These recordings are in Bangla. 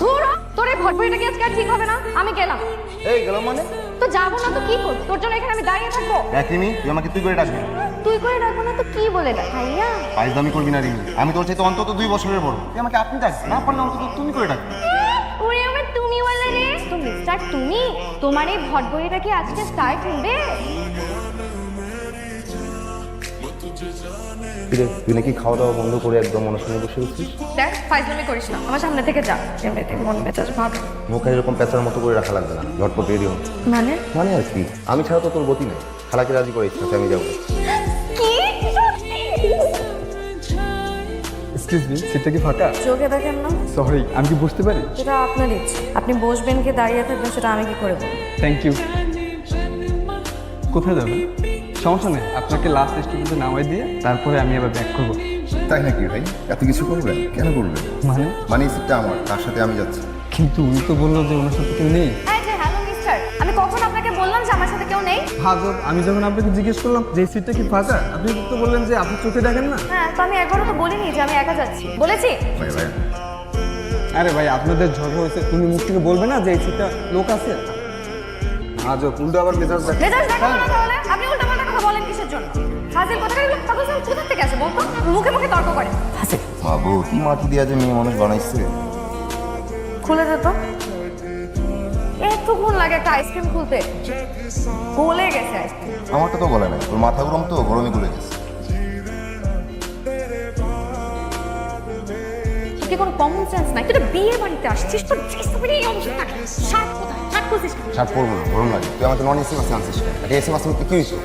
ধুর তোর এই ভটভটিটা কি আজকে আর ঠিক হবে না? আমি গেলাম। এই গেলাম মানে? তো যাব না তো কি করব? তোর জন্য এখানে আমি দাঁড়িয়ে থাকব? দেখ রিমি তুই আমাকে তুই করে ডাকবি তুই করে রাখব না তো কি বলে ডাক ভাইয়া? করবি না রিমি। আমি তোর চাইতে অন্তত দুই বছরের বড়। তুই আমাকে আপনি ডাকবি না পারলে অন্তত তুমি করে ডাকবি। ওরে আমার তুমি বলে রে। তো মিস্টার তুমি? তোমার এই ভটভটিটা কি আজকে স্টার্ট হবে? কিরে তুই নাকি খাওয়া দাওয়া বন্ধ করে একদম অনুষ্ঠানে বসে গেছিস দেখ ফাইজলামি করিস না। আমার সামনে থেকে যা। এমনিতে মন মেজাজ ভাব মুখে এরকম পেঁচার মতো করে রাখা লাগবে না। ঝটপট রেডি হচ্ছে মানে? মানে আর কি? আমি ছাড়া তো তোর গতি নেই। খালাকে রাজি করে ইচ্ছা আমি যাব। কি? এক্সকিউজ মি সিটটা কি ফাঁকা? চোখে দেখেন না? সরি আমি কি বসতে পারি? সেটা আপনার ইচ্ছে। আপনি বসবেন কি দাঁড়িয়ে থাকবেন সেটা আমি কি করে বলব? থ্যাংক ইউ কোথায় যাবেন? সমস্যা নেই আপনাকে লাস্ট স্টেশনে নামাই দিয়ে তারপরে আমি আবার ব্যাক করব। তাই নাকি ভাই? এত কিছু করবেন? কেন করবেন? মানে? মানে সিটটা আমার তার সাথে আমি যাচ্ছি। কিন্তু উনি তো বলল যে ওনার সাথে কেউ নেই। হ্যালো মিস্টার আমি কখন আপনাকে বললাম যে আমার সাথে কেউ নেই? হাজর আমি যখন আপনাকে জিজ্ঞেস করলাম যে এই সিটটা কি ফাঁকা? আপনি তো বললেন যে আপনি চোখে দেখেন না। হ্যাঁ তো আমি একবারও তো বলিনি যে আমি একা যাচ্ছি। বলেছি? ভাই ভাই। আরে ভাই আপনাদের ঝগড়া হয়েছে তুমি মুখ থেকে বলবে না যে এই সিটটা লোক আছে? আজ উল্টো আবার মেজাজ দেখ। মেজাজ না তাহলে? আপনি উল্টো কথা বলেন কিসের জন্য? হাজির কথা এগুলো সাহেব কোথা থেকে আসে বলতো? মুখে মুখে তর্ক করে। হাজির বাবু কি মাটি দিয়া যে মেয়ে মানুষ বানাইছে? খুলে দে তো। এতক্ষণ লাগে একটা আইসক্রিম খুলতে। গলে গেছে আইসক্রিম। আমারটা তো বলে নাই। তোর মাথা গরম তো গরমে গুলে গেছে। কি কোনো কমন সেন্স নাই? তুই বিয়ে বাড়িতে আসছিস তোর ড্রেস তো এই অবস্থা। শার্ট কোথায়? শার্ট খুলছিস শার্ট পরবো না, গরম লাগে। তুই আমাকে নন এসি বাসে আনছিস এসি বাসে কি হয়েছে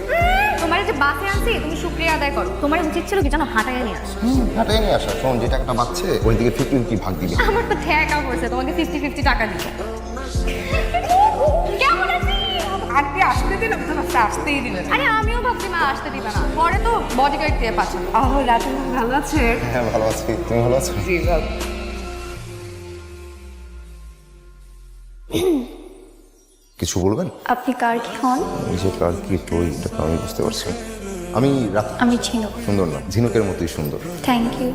বাসে আনছি তুমি শুক্রিয়া আদায় করো। তোমার উচিত ছিল কি জানো হাঁটায় নিয়ে আসো। হাটাই নিয়ে আসা। শোন যে টাকাটা বাচ্চে ওই দিকে ফিফটি ফিফটি ভাগ দিবি? আমার তো ঠেকা পড়ছে তোমাকে ফিফটি ফিফটি টাকা দিতে কেমন আছিস? আন্টি আসতে দিলাম তো না আসতেই দিলেন আরে আমিও ভাবছি মা আসতে দিবে না। পরে তো বডিগার্ড দিয়ে পাঠাবো। আহ রাতে ভালো আছে? হ্যাঁ ভালো আছি। তুমি ভালো আছো? জি ভালো। কিছু বলবেন? আপনি কার কি হন? যে কার কি কই এটা তো আমি বুঝতে পারছি না। আমি রাত আমি ঝিনুক। সুন্দর না ঝিনুকের মতোই সুন্দর। থ্যাংক ইউ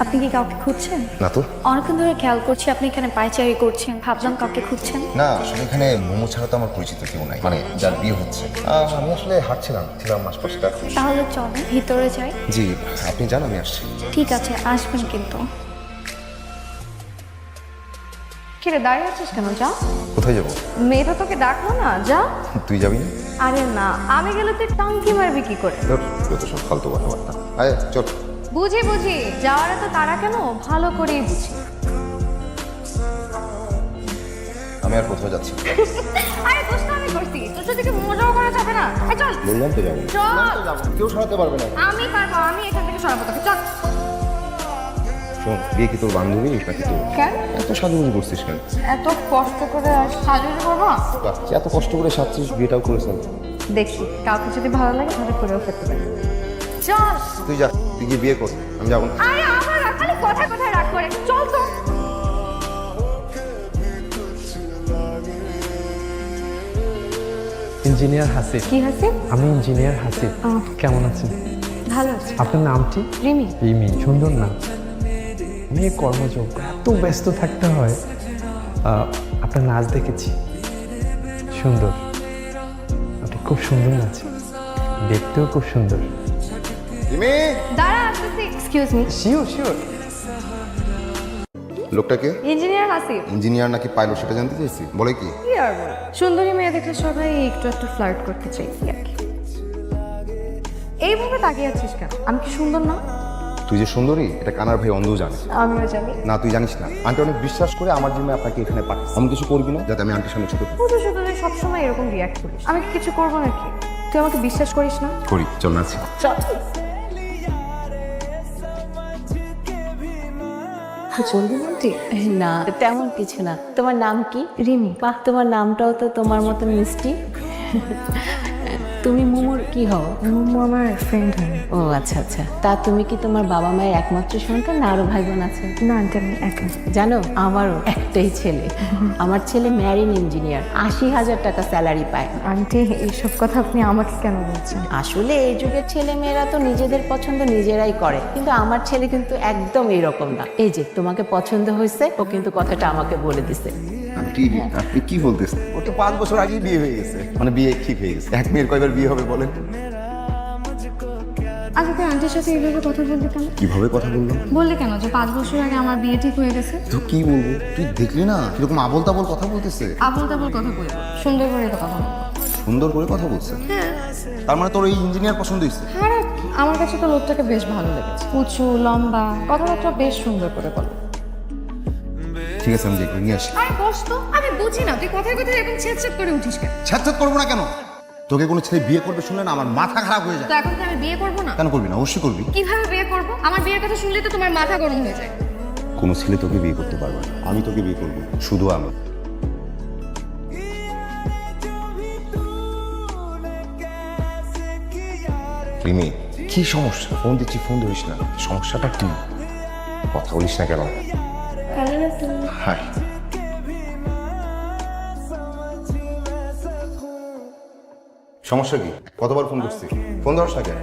আপনি কি কাউকে খুঁজছেন? না তো। অনেকক্ষণ ধরে খেয়াল করছি আপনি এখানে পায়চারি করছেন ভাবলাম কাউকে খুঁজছেন। না আসলে এখানে মোমো ছাড়া তো আমার পরিচিত কেউ নাই। মানে যার বিয়ে হচ্ছে। আহ, আমি আসলে হাঁটছিলাম ছিলাম মাসপাশটা তাহলে চলে ভিতরে যাই। জি আপনি জান আমি আসছি। ঠিক আছে আসবেন কিন্তু। কিরে দাঁড়িয়ে আছিস কেন যা? কোথায় যাব? মেয়েটা তোকে ডাকলো না যা? তুই যাবি না? আরে না আমি গেলে তুই টাঙ্কি মারবি কি করে? যত সব ফালতু কথাবার্তা। আয় চল। বুঝি বুঝি যাওয়ার তো তারা কেন? ভালো করেই বুঝি। আমি আর কোথাও যাচ্ছি আরে দোষ তো আমি করছি। তোর সাথে কি মজাও করা যাবে না? চল। বললাম তো যাব। চল। কেউ সরাতে পারবে না। আমি পারব আমি এখান থেকে সরাবো তোকে। চল। শোন বিয়ে কি তোর বান্ধবী নাকি তোর? কেন? এত সাজুগুজু করছিস কেন? এত কষ্ট করে সাজুজ করব? এত কষ্ট করে সাজছিস বিয়েটাও করেছেন দেখি কাউকে যদি ভালো লাগে তাহলে করেও ফেলতে পারি। চল। তুই যা তুই গিয়ে বিয়ে কর আমি যাব না। আরে আমার রাগ, খালি কথা কথায় করে। চল তো। ইঞ্জিনিয়ার হাসিফ। কি হাসি আমি ইঞ্জিনিয়ার হাসিফ। কেমন আছেন? ভালো আছে। আপনার নামটি? রিমি। রিমি সুন্দর নাম। মেয়ে কর্মযোগ এত ব্যস্ত থাকতে হয়। আপনার নাচ দেখেছি। সুন্দর। আপনি খুব সুন্দর নাচেন দেখতেও খুব সুন্দর। এক্সকিউজ মি শিওর শিওর লোকটাকে ইঞ্জিনিয়ার হাসিব ইঞ্জিনিয়ার নাকি পাইলট সেটা জানতে চাইছি। বলে কি? কি আর বল? সুন্দরী মেয়ে দেখলে সবাই একটু একটু ফ্লার্ট করতে চাই এইভাবে তাকিয়ে আছিস কেন? আমি কি সুন্দর না? তুই যে সুন্দরী এটা কানার ভাই অন্ধ জানে। আমিও জানি। না তুই জানিস না। আন্টি অনেক বিশ্বাস করে আমার জন্য আপনাকে এখানে পাঠাই আমি কিছু করবি না যাতে আমি আন্টির সামনে ছোট শুধু শুধু তুই সবসময় এরকম রিয়াক্ট করিস। আমি কি কিছু করব নাকি? তুই আমাকে বিশ্বাস করিস না? করি চল নাচি চল। চলবি আন্টি? না। তেমন কিছু না। তোমার নাম কি? রিমি। বাহ তোমার নামটাও তো তোমার মতন মিষ্টি। তুমি মোমোর কি হও? মোমো আমার ফ্রেন্ড হয়। ও আচ্ছা আচ্ছা। তা তুমি কি তোমার বাবা মায়ের একমাত্র সন্তান না আরও ভাই বোন আছে? না আন্টি আমি একা। জানো আমারও একটাই ছেলে। আমার ছেলে ম্যারিন ইঞ্জিনিয়ার আশি হাজার টাকা স্যালারি পায়। আন্টি এইসব কথা আপনি আমাকে কেন বলছেন? আসলে এই যুগের ছেলে মেয়েরা তো নিজেদের পছন্দ নিজেরাই করে। কিন্তু আমার ছেলে কিন্তু একদম এরকম না। এই যে তোমাকে পছন্দ হয়েছে ও কিন্তু কথাটা আমাকে বলে দিছে। আপনি কি বলতেছেন তো পাঁচ বছর আগেই বিয়ে হয়ে গেছে। মানে বিয়ে ঠিক হয়ে গেছে। এক মেয়ের কয়বার বিয়ে হবে বলেন? আচ্ছা তুই আন্টির সাথে এইভাবে কথা বললি কেন? কীভাবে কথা বললাম? বললি কেন যে পাঁচ বছর আগে আমার বিয়ে ঠিক হয়ে গেছে? তো কি বলব? তুই দেখলি না? কীরকম আবল তাবল কথা বলতেছে? আবল তাবল কথা বলব। সুন্দর করে কথা বলব। সুন্দর করে কথা বলছে? তার মানে তোর এই ইঞ্জিনিয়ার পছন্দ হয়েছে? আরে আমার কাছে তো লোকটাকে বেশ ভালো লেগেছে। উঁচু লম্বা কথাবার্তা বেশ সুন্দর করে বলো। ঠিক আছে আমি দেখব নিয়ে আসি। আরে বস তো আমি বুঝি না তুই কথায় কথায় এরকম ছেদ করে উঠিস কেন? ছ্যাঁচ্ছাত করব না কেন? তোকে কোনো ছেলে বিয়ে করবে শুনলে না আমার মাথা খারাপ হয়ে যায়। তো এখন কি আমি বিয়ে করব না? কেন করবি না? অবশ্যই করবি। কীভাবে বিয়ে করব? আমার বিয়ের কথা শুনলে তো তোমার মাথা গরম হয়ে যায়। কোনো ছেলে তোকে বিয়ে করতে পারবে না। আমি তোকে বিয়ে করব শুধু আমি। রিমি কি সমস্যা? ফোন দিচ্ছি ফোন ধরিস না। সমস্যাটা কি? কথা বলিস না কেন? হাই সমস্যা কি? কতবার ফোন করছি? ফোন ধরস না কেন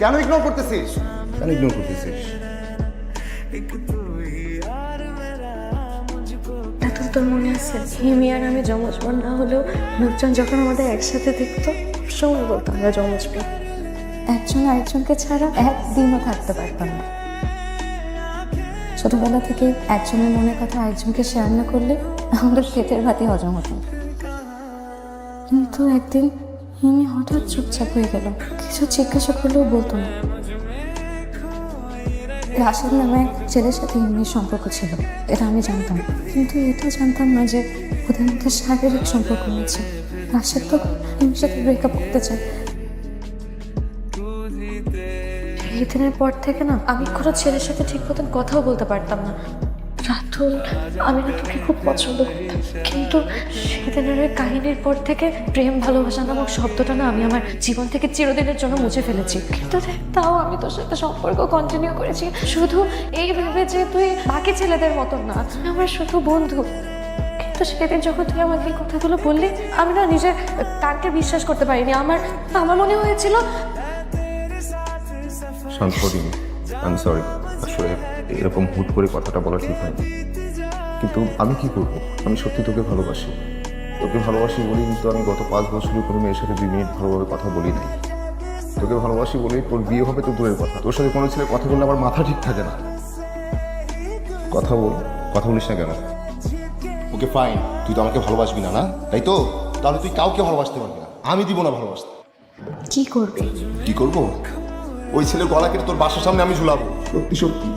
কেন ইগনোর করতেছিস? কেন ইগনোর করতেছিস? এখন তোর মনে আছে হিমি আর আমি জমজ বোন না হলেও লোকজন যখন আমাদের একসাথে দেখতো সময় বলতো আমরা জমজ বোন। একজন আরেকজনকে ছাড়া একদিনও থাকতে পারতাম না। ছোটবেলা থেকে একজনের মনের কথা আরেকজনকে শেয়ার না করলে আমাদের পেটের ভাতি হজম হতো। কিন্তু একদিন হিমি হঠাৎ চুপচাপ হয়ে গেল। কিছু জিজ্ঞাসা করলেও বলতো না। রাশেদ নামে এক ছেলের সাথে হিমির সম্পর্ক ছিল, এটা আমি জানতাম। কিন্তু এটা জানতাম না যে ওদের মধ্যে শারীরিক সম্পর্ক রয়েছে। রাশেদ তো হিমির সাথে ব্রেকআপ করতে চায়। এই দিনের পর থেকে না আমি কোনো ছেলের সাথে ঠিক মতন কথাও বলতে পারতাম না। রাতুল, আমি না তোকে খুব পছন্দ করতাম। কিন্তু সেদিনের ওই কাহিনীর পর থেকে প্রেম ভালোবাসা নামক শব্দটা না আমি আমার জীবন থেকে চিরদিনের জন্য মুছে ফেলেছি। কিন্তু তাও আমি তোর সাথে সম্পর্ক কন্টিনিউ করেছি। শুধু এই ভেবে যে তুই বাকি ছেলেদের মতন না আমার শুধু বন্ধু। কিন্তু সেদিন যখন তুই আমাকে এই কথাগুলো বললি, আমি না নিজের কানকে বিশ্বাস করতে পারিনি। আমার আমার মনে হয়েছিল রিমি আমি সরি আসলে এরকম হুট করে কথাটা বলা ঠিক হয়নি। কিন্তু আমি কি করব? আমি সত্যি তোকে ভালোবাসি। তোকে ভালোবাসি বলি কিন্তু আমি গত পাঁচ বছরে কোনো মেয়ের সাথে দুই মিনিট ভালোভাবে কথা বলি নাই। তোকে ভালোবাসি বলেই তোর বিয়ে হবে তো দূরের কথা। তোর সাথে কোনো ছেলে কথা বললে আমার মাথা ঠিক থাকে না। কথা বল কথা বলিস না কেন? ওকে ফাইন তুই তো আমাকে ভালোবাসবি না না? তাই তো? তাহলে তুই কাউকে ভালোবাসতে পারবি না। আমি দিব না ভালোবাসতে। কি করবি? কি করব? ওই ছেলের গলা কেটে তোর বাসার সামনে আমি ঝুলাবো। সত্যি সত্যি।